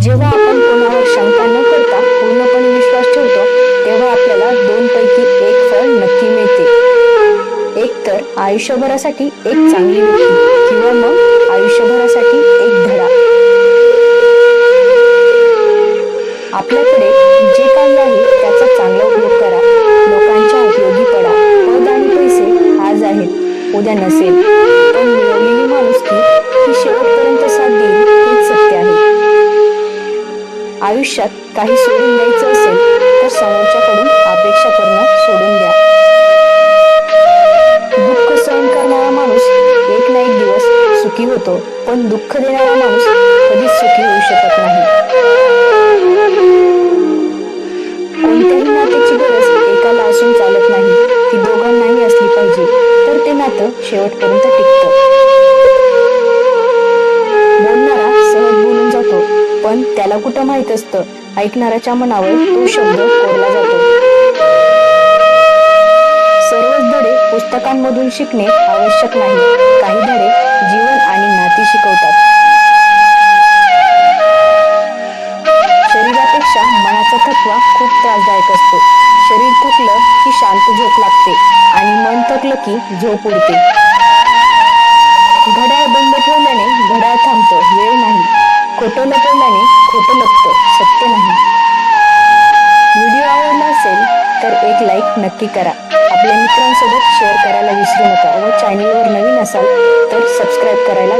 जेव्हा आपण कोणावर शंका न करता पूर्णपणे विश्वास ठेवतो तेव्हा आपल्याला दोन पैकी एक फळ नक्की मिळते. एक तर आयुष्यभरासाठी एक चांगली व्यक्ती किंवा मग आयुष्यभरासाठी एक धडा. आपल्याकडे जे काही आहे त्याचा चांगला उपयोग करा. लोकांच्या उपयोगी पडा. पद आणि पैसे आज आहेत उद्या नसेल. आयुष्यात काही सोडून द्यायचं असेल तर समोरच्याकडून अपेक्षा करणं सोडून द्या. दुःख सहन करणारा माणूस एक ना एक दिवस सुखी होतो पण दुःख देणारा माणूस कधीच सुखी होऊ शकत नाही. कोणत्याही नात्याची गरज एकाला असून चालत नाही ती दोघांनाही असली पाहिजे तर ते नातं शेवटपर्यंत टिकतं. पण त्याला कुठं माहीत असतं? ऐकणाऱ्याच्या मनावर तो शब्द कोरला जातो. सर्वच धडे पुस्तकांमधून शिकणे आवश्यक नाही. काही धडे जीवन आणि नाती शिकवतात. शरीरापेक्षा मनाचा थकवा खूप त्रासदायक असतो. शरीर थकलं की शांत झोप लागते आणि मन थकलं की झोप उडते. घड्याळ खोटं लपवल्याने खोटं लागतं सत्य नाही. व्हिडिओ आवडला असेल तर एक लाईक नक्की करा. आपल्या मित्रांसोबत शेअर करायला विसरू नका व चॅनलवर नवीन असाल तर सबस्क्राईब करायला